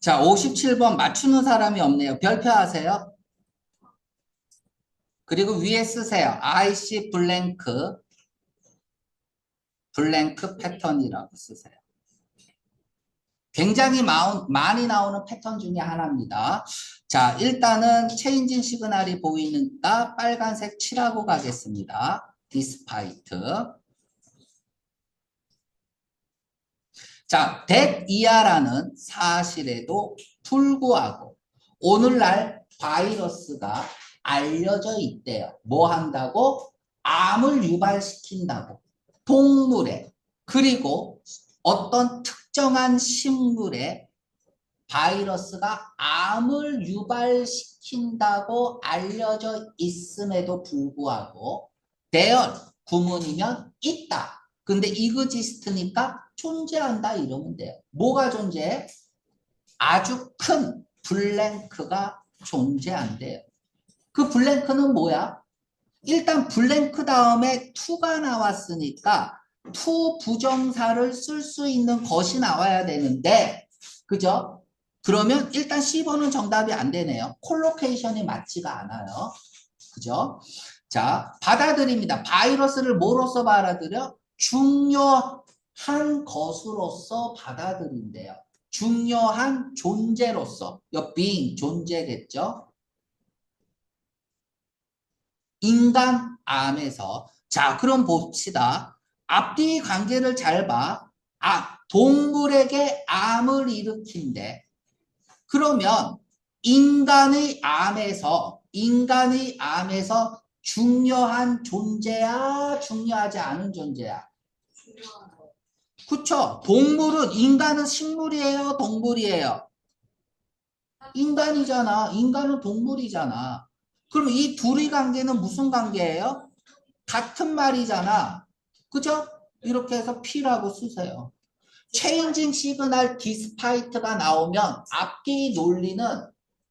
자, 57번 맞추는 사람이 없네요. 별표하세요. 그리고 위에 쓰세요. IC 블랭크 블랭크 패턴이라고 쓰세요. 굉장히 마운, 많이 나오는 패턴 중에 하나입니다. 자, 일단은 체인징 시그널이 보이니까 빨간색 칠하고 가겠습니다. 디스파이트. 자, that 이하라는 사실에도 불구하고 오늘날 바이러스가 알려져 있대요. 뭐 한다고? 암을 유발시킨다고. 동물에 그리고 어떤 특정한 식물에 바이러스가 암을 유발시킨다고 알려져 있음에도 불구하고 대열 구문이면 있다. 근데 이그지스트니까 존재한다 이러면 돼요. 뭐가 존재해? 아주 큰 블랭크가 존재한대요. 그 블랭크는 뭐야? 일단 블랭크 다음에 투가 나왔으니까 투 부정사를 쓸 수 있는 것이 나와야 되는데 그죠? 그러면 일단 10번은 정답이 안 되네요. 콜로케이션이 맞지가 않아요. 그죠? 자, 받아들입니다. 바이러스를 뭐로서 받아들여? 중요한 것으로서 받아들인대요. 중요한 존재로서. 여 being 존재겠죠? 인간 암에서 자 그럼 봅시다. 앞뒤 관계를 잘 봐. 아 동물에게 암을 일으킨대. 그러면 인간의 암에서 인간의 암에서 중요한 존재야 중요하지 않은 존재야. 그쵸? 동물은 인간은 식물이에요 동물이에요. 인간이잖아. 인간은 동물이잖아. 그럼 이 둘의 관계는 무슨 관계예요? 같은 말이잖아. 그죠? 이렇게 해서 P라고 쓰세요. 체인징 시그널 디스파이트가 나오면 앞뒤 논리는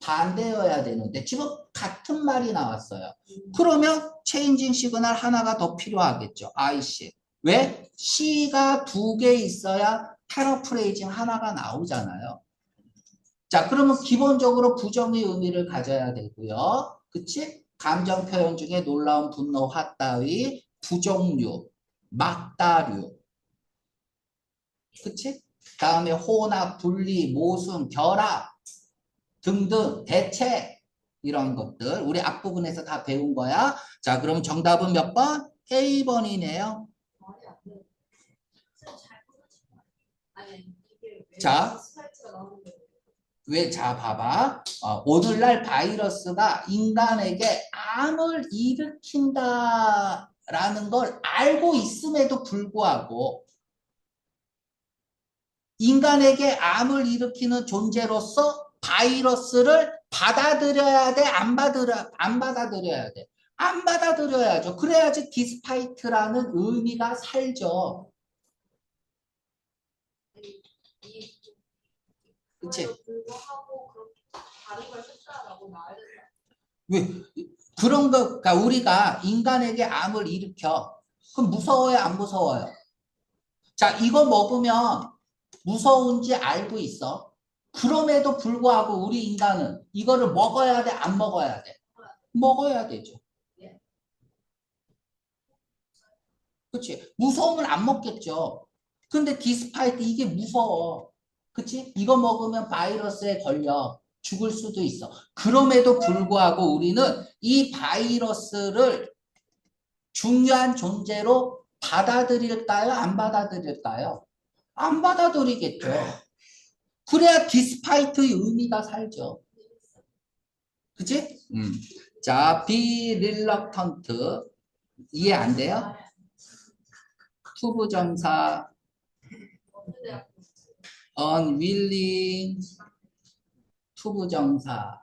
반대여야 되는데 지금 같은 말이 나왔어요. 그러면 체인징 시그널 하나가 더 필요하겠죠. IC. 왜? C가 두 개 있어야 패러프레이징 하나가 나오잖아요. 자, 그러면 기본적으로 부정의 의미를 가져야 되고요. 그치? 감정 표현 중에 놀라운 분노, 화 따위, 부정류, 막다류. 그치? 다음에 혼합, 분리, 모순, 결합 등등 대체 이런 것들 우리 앞부분에서 다 배운 거야. 자, 그럼 정답은 몇 번? A번이네요. 말이 안 돼. 쌤 잘못 하신 거 아니야? 아니 이게 왜 자. 왜? 자, 봐봐. 어, 오늘날 바이러스가 인간에게 암을 일으킨다라는 걸 알고 있음에도 불구하고 인간에게 암을 일으키는 존재로서 바이러스를 받아들여야 돼? 안 받아들여, 안 받아들여야 돼? 안 받아들여야죠. 그래야지 디스파이트라는 의미가 살죠. 이 그치? 왜 그런 거 그러니까 우리가 인간에게 암을 일으켜. 그럼 무서워요? 안 무서워요? 자 이거 먹으면 무서운지 알고 있어. 그럼에도 불구하고 우리 인간은 이거를 먹어야 돼? 안 먹어야 돼? 먹어야 되죠. 그치? 무서우면 안 먹겠죠. 근데 디스파이트 이게 무서워 그치 이거 먹으면 바이러스에 걸려 죽을 수도 있어 그럼에도 불구하고 우리는 이 바이러스를 중요한 존재로 받아들일까요? 안 받아들일까요? 안 받아들이겠죠. 그래야 디스파이트의 의미가 살죠. 그치? 음. 자, be reluctant. 이해 안 돼요? 투부정사, 어느 대학 unwilling, 투부정사.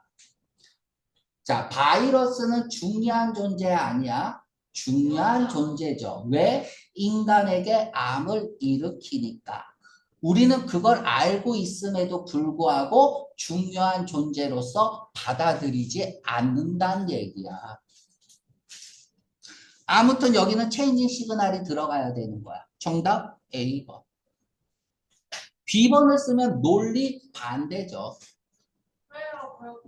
자, 바이러스는 중요한 존재 아니야? 중요한 존재죠. 왜? 인간에게 암을 일으키니까. 우리는 그걸 알고 있음에도 불구하고 중요한 존재로서 받아들이지 않는다는 얘기야. 아무튼 여기는 체인징 시그널이 들어가야 되는 거야. 정답 A번. B번을 쓰면 논리 반대죠.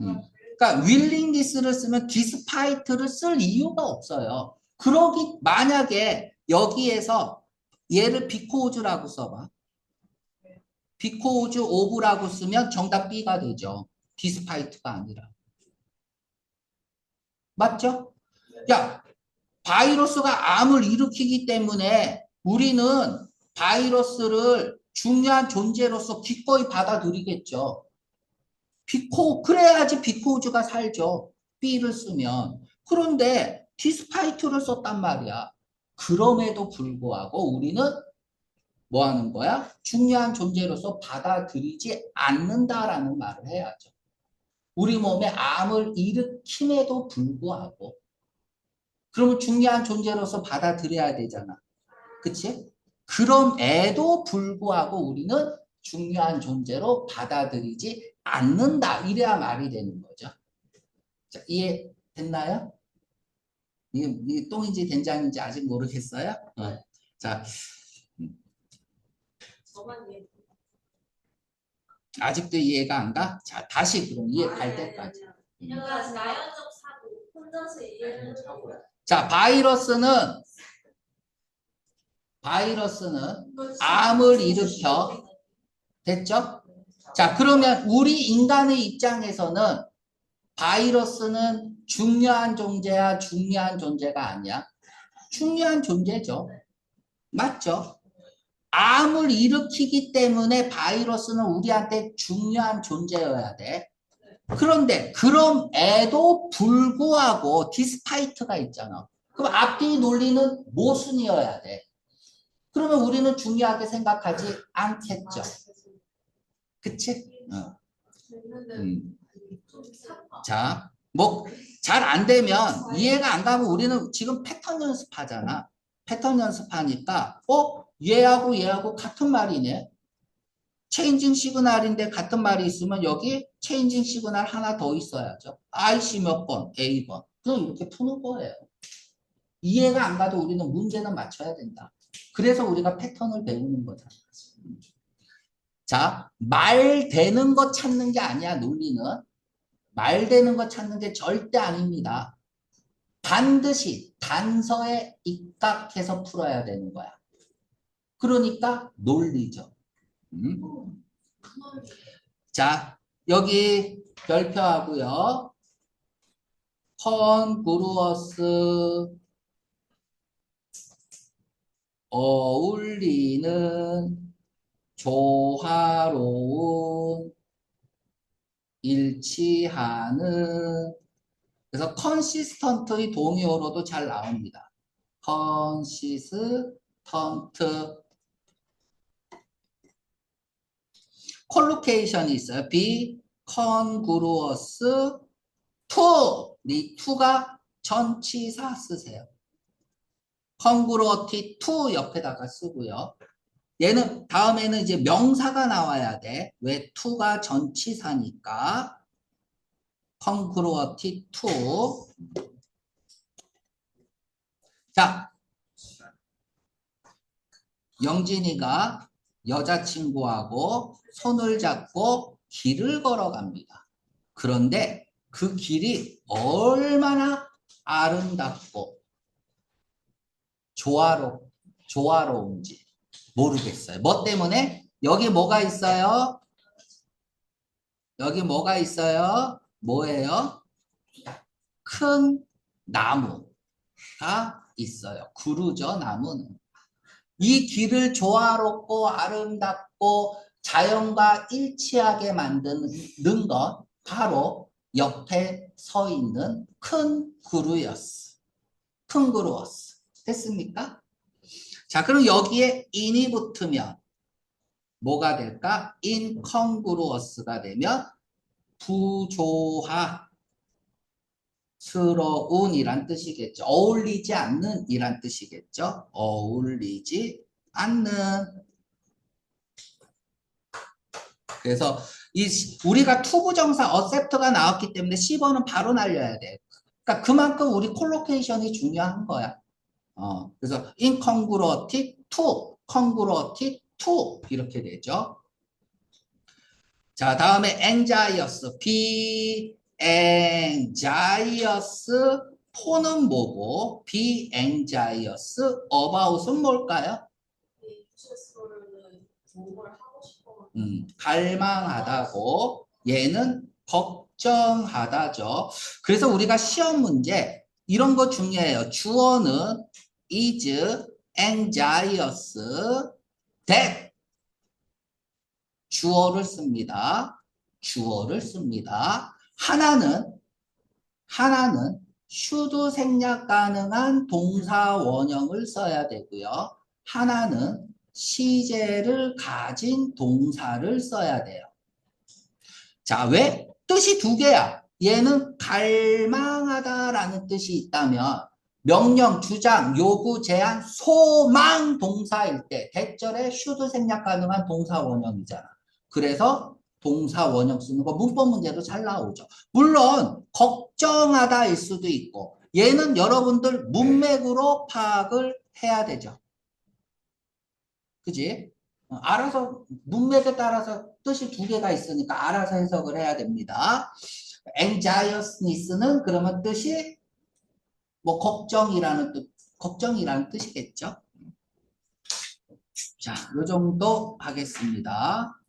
음. 그러니까 willingness를 쓰면 despite를 쓸 이유가 없어요. 그러기 만약에 여기에서 얘를 because라고 써봐. because of라고 쓰면 정답 B가 되죠. despite가 아니라. 맞죠? 야, 바이러스가 암을 일으키기 때문에 우리는 바이러스를 중요한 존재로서 기꺼이 받아들이겠죠. 비코 그래야지 비코즈가 살죠. B를 쓰면. 그런데 디스파이트를 썼단 말이야. 그럼에도 불구하고 우리는 뭐 하는 거야? 중요한 존재로서 받아들이지 않는다라는 말을 해야죠. 우리 몸에 암을 일으킴에도 불구하고 그러면 중요한 존재로서 받아들여야 되잖아. 그치? 그럼에도 불구하고 우리는 중요한 존재로 받아들이지 않는다. 이래야 말이 되는 거죠. 자, 이해됐나요? 이게, 이게 똥인지 된장인지 아직 모르겠어요? 어. 자. 아직도 이해가 안 가? 자, 다시 그럼 이해 갈 때까지. 나연적 사고 혼자서 이해를 자, 바이러스는 바이러스는 암을 일으켜. 됐죠? 자, 그러면 우리 인간의 입장에서는 바이러스는 중요한 존재야, 중요한 존재가 아니야? 중요한 존재죠. 맞죠? 암을 일으키기 때문에 바이러스는 우리한테 중요한 존재여야 돼. 그런데 그럼에도 불구하고 디스파이트가 있잖아. 그럼 앞뒤 논리는 모순이어야 돼. 그러면 우리는 중요하게 생각하지 않겠죠. 그치? 어. 음. 자, 뭐 잘 안 되면 이해가 안 가면 우리는 지금 패턴 연습하잖아. 패턴 연습하니까 어? 얘하고 얘하고 같은 말이네. 체인징 시그널인데 같은 말이 있으면 여기 체인징 시그널 하나 더 있어야죠. IC 몇 번, A번. 그럼 이렇게 푸는 거예요. 이해가 안 가도 우리는 문제는 맞춰야 된다. 그래서 우리가 패턴을 배우는 거잖아. 자, 말 되는 거 찾는 게 아니야, 논리는. 말 되는 거 찾는 게 절대 아닙니다. 반드시 단서에 입각해서 풀어야 되는 거야. 그러니까 논리죠. 음. 자, 여기 별표하고요. 컨그루어스 어울리는 조화로운 일치하는 그래서 컨시스턴트의 동의어로도 잘 나옵니다. 컨시스턴트 콜로케이션이 있어요. be congruous to 이 to가 전치사 쓰세요. Congruity to 옆에다가 쓰고요. 얘는 다음에는 이제 명사가 나와야 돼. 왜 to가 전치사니까 congruity to 자 영진이가 여자친구하고 손을 잡고 길을 걸어갑니다. 그런데 그 길이 얼마나 아름답고 조화로, 조화로운지 모르겠어요. 뭐 때문에? 여기 뭐가 있어요? 여기 뭐가 있어요? 뭐예요? 큰 나무가 있어요. 구르죠, 나무는. 이 길을 조화롭고 아름답고 자연과 일치하게 만드는 것 바로 옆에 서 있는 큰 그루였어. 큰 그루었어. 됐습니까? 자, 그럼 여기에 in이 붙으면 뭐가 될까? incongruous가 되면 부조화스러운 이란 뜻이겠죠. 어울리지 않는 이란 뜻이겠죠. 어울리지 않는 그래서 이 우리가 투부정사 어셉트가 나왔기 때문에 10번은 바로 날려야 돼. 그러니까 그만큼 우리 콜로케이션이 중요한 거야. 어, 그래서 incongruity to, congruity to 이렇게 되죠. 자, 다음에 anxious. be anxious. for는 뭐고 be anxious about은 뭘까요? 음, 갈망하다고 얘는 걱정하다죠. 그래서 우리가 시험 문제 이런 거 중요해요. 주어는 is anxious that 주어를 씁니다. 주어를 씁니다. 하나는 하나는 should 생략 가능한 동사 원형을 써야 되고요. 하나는 시제를 가진 동사를 써야 돼요. 자, 왜? 뜻이 두 개야. 얘는 갈망하다라는 뜻이 있다면 명령, 주장, 요구, 제한, 소망 동사일 때 대절에 should 생략 가능한 동사 원형이잖아. 그래서 동사 원형 쓰는 거 문법 문제도 잘 나오죠. 물론 걱정하다일 수도 있고 얘는 여러분들 문맥으로 파악을 해야 되죠. 그지? 어, 알아서 문맥에 따라서 뜻이 두 개가 있으니까 알아서 해석을 해야 됩니다. anxiousness는 그러면 뜻이 뭐 걱정이라는 뜻, 걱정이라는 뜻이겠죠. 자, 요 정도 하겠습니다.